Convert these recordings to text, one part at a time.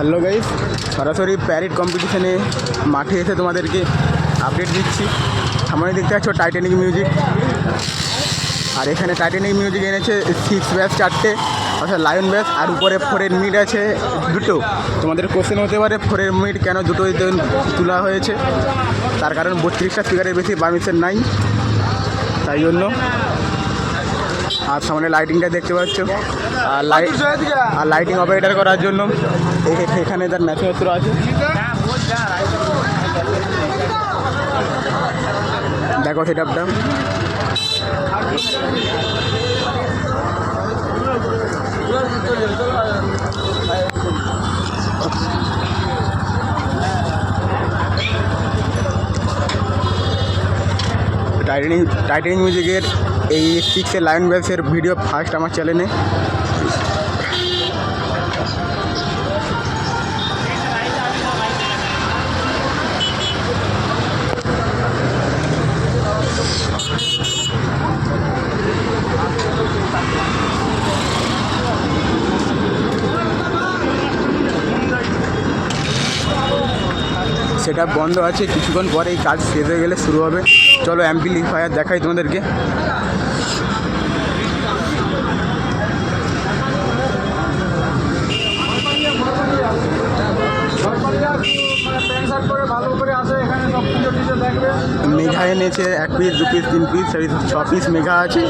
Hello guys সরাসরি parade কম্পিটিশনে মাঠে এসে তোমাদেরকে আপডেট দিচ্ছি। সামনে দেখতে পাচ্ছ টাইটানিক মিউজিক আর এখানে টাইটানিক মিউজিক এনেছে সিক্স ব্যাস চারটে, অর্থাৎ লায়ন ব্যাস আর উপরে ফোরের মিট আছে দুটো। তোমাদের কোশ্চেন হতে পারে ফোরের মিট কেন দুটো তোলা হয়েছে? তার কারণ বত্রিশটা স্পিকারের বেশি পারমিশন নাই। তাই জন্য আর সামনে লাইটিংটা দেখতে পাচ্ছ। আর লাইট আর লাইটিং অপারেটার করার জন্য। এখানে তার ম্যাথপত্র আছে দেখো সেট আপটা টাইটানিক টাইটানিক মিউজিকের এই সিক্সের লায়ন ব্যাসের ভিডিও ফার্স্ট আমার চ্যানেলে সেটা বন্ধ আছে, কিছুক্ষণ পরে এই কাজ শেষ হয়ে গেলে শুরু হবে। চলো অ্যাম্পিলিফায়ার দেখাই তোমাদেরকে। মেঘা এনেছে এক পিস দু পিস তিন পিস ছ পিস মেঘা আছে।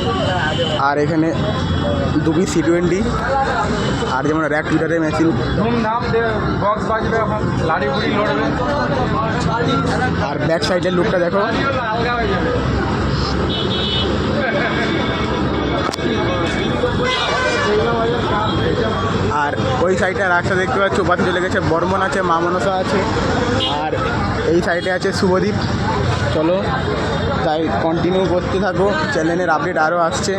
আর এখানে দু পিস সি টোয়েন্টি আর যেমন র্যাক টুইটারের মেশিন ধুমধাম বক্স বাজবে এখন লাড়ি বুড়ি লড়বে। আর ব্যাক সাইডের লুকটা দেখো। আলগা হয়ে যাবে। আর ওই সাইডে রাস্তা দেখতে পাচ্ছ পাশে চলে গেছে বর্মন আছে মা মনসা আছে আর এই সাইডে আছে শুভদীপ। চলো তাই কন্টিনিউ করতে থাকো চ্যানেলের আপডেট আরও আসছে।